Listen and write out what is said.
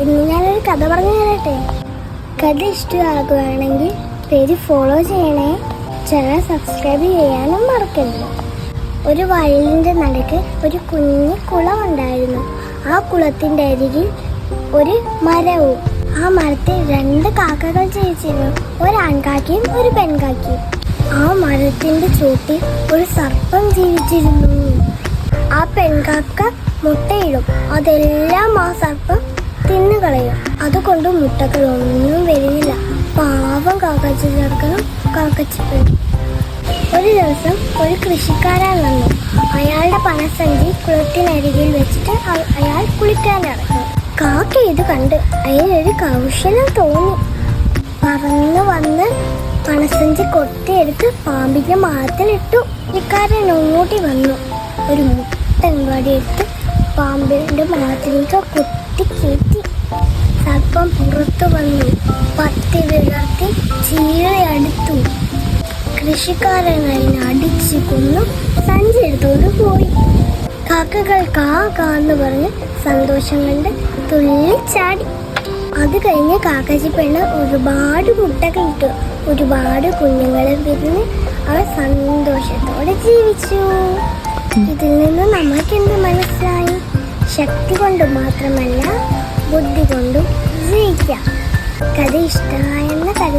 ഇന്ന് ഞാനൊരു കഥ പറഞ്ഞു തരട്ടെ. കഥ ഇഷ്ടമാകുകയാണെങ്കിൽ പേര് ഫോളോ ചെയ്യണേ. ചാനൽ സബ്സ്ക്രൈബ് ചെയ്യാനും മറക്കരുത്. ഒരു വയലിന്റെ നടുക്ക് ഒരു കുഞ്ഞു കുളമുണ്ടായിരുന്നു. ആ കുളത്തിന്റെ അരികിൽ ഒരു മരവും. ആ മരത്തിൽ രണ്ട് കാക്കകൾ ജയിച്ചിരുന്നു ഒരു ആൺകാക്കയും ഒരു പെൺകാക്കയും. ആ മരത്തിന്റെ ചൂട്ടിൽ ഒരു സർപ്പം ജീവിച്ചിരുന്നു. ആ പെൺകാക്ക മുട്ടയിടും. അതെല്ലാം ആ സർപ്പം തിന്നുകളയും. അതുകൊണ്ട് മുട്ടകളൊന്നും വരുന്നില്ല. പാവം കാക്കച്ചി ചേർക്കണം കാക്കച്ചി ഒരു ദിവസം ഒരു കൃഷിക്കാരൻ വന്നു. അയാളുടെ പണസഞ്ചി കുളത്തിനരികിൽ വെച്ചിട്ട് അയാൾ കുളിക്കാനിറങ്ങി കാക്ക ഇത് കണ്ട് അയാളൊരു കൗശലം തോന്നി. പറന്ന് വന്ന് പണസഞ്ചി കൊത്തിയെടുത്ത് പാമ്പിന്റെ മാറത്തിലിട്ടു ഇക്കാരൻ ഓടി വന്നു. ഒരു മുട്ടൻ എടുത്ത് പാമ്പിന്റെ മാതിരിക കുത്തി കീറ്റി സർപ്പം പുറത്തു വന്നു. പത്തി വിളർത്തി ചീരയടുത്തു കൃഷിക്കാരനായി അടിച്ചു കൊന്നു. സഞ്ചരിത്തോട് പോയി കാക്കകൾ കാ കാന്ന് പറഞ്ഞ് സന്തോഷം കണ്ട് തുള്ളിച്ചാടി അത് കഴിഞ്ഞ് കാക്കച്ചി പെണ്ണ് ഒരുപാട് മുട്ടകൾ ഇട്ടു. ഒരുപാട് കുഞ്ഞുങ്ങളെ വിരുന്ന് അവർ സന്തോഷത്തോടെ ജീവിച്ചു. ഇതിൽ നിന്ന് നമ്മൾക്ക് എന്ത് മനസ്സിലായി? ശക്തി കൊണ്ട് മാത്രമല്ല ബുദ്ധി കൊണ്ടും ജയിക്കാം കഥ ഇഷ്ടമായെന്ന് ബൈ